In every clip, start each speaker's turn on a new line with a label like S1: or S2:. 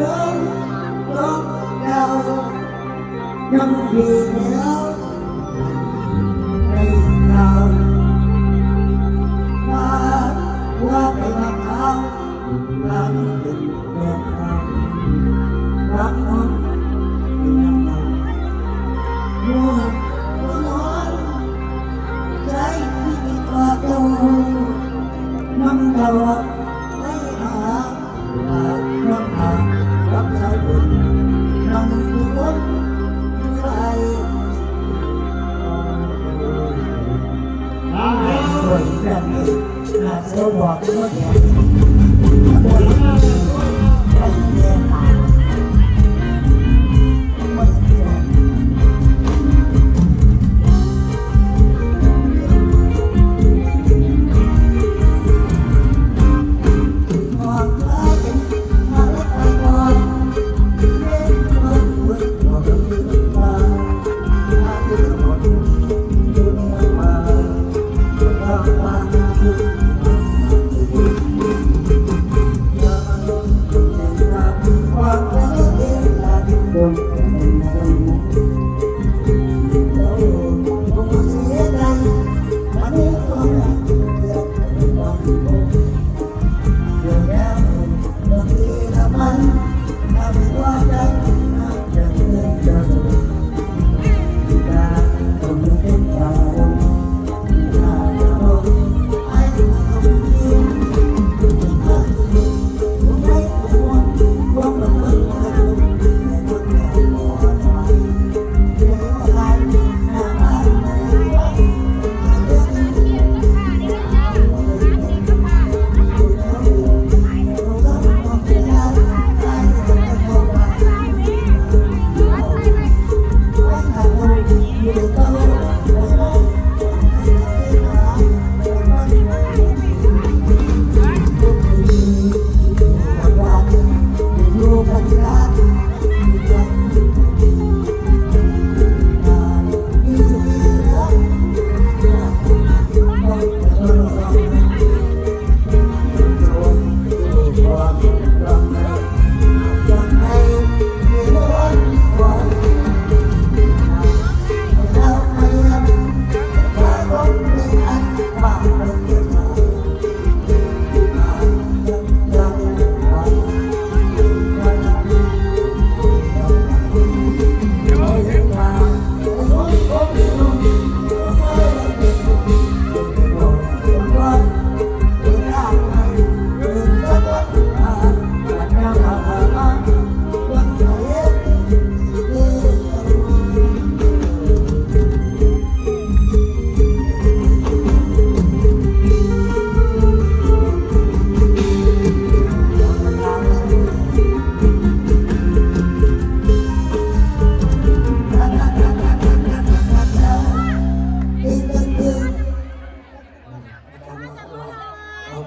S1: lớn tốt đau năm vì nhớ đầy cầu qua qua về mặt thao và tình đẹp lòng lắm hơn tình năm lòng mua có nói trái đi qua đâu mong đầu นั่นเองอาจจะบอกว่า 啊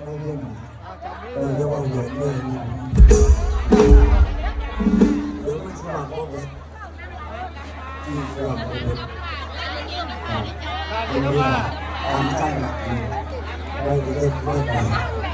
S1: ไม่เล่นเออจะว่าหยดเลยนี่เดี๋ยวมันสว่างก็เป็นอีกว่านี้เป็นอันนี้อ่านใจหนักเลยได้เล่นได้ไป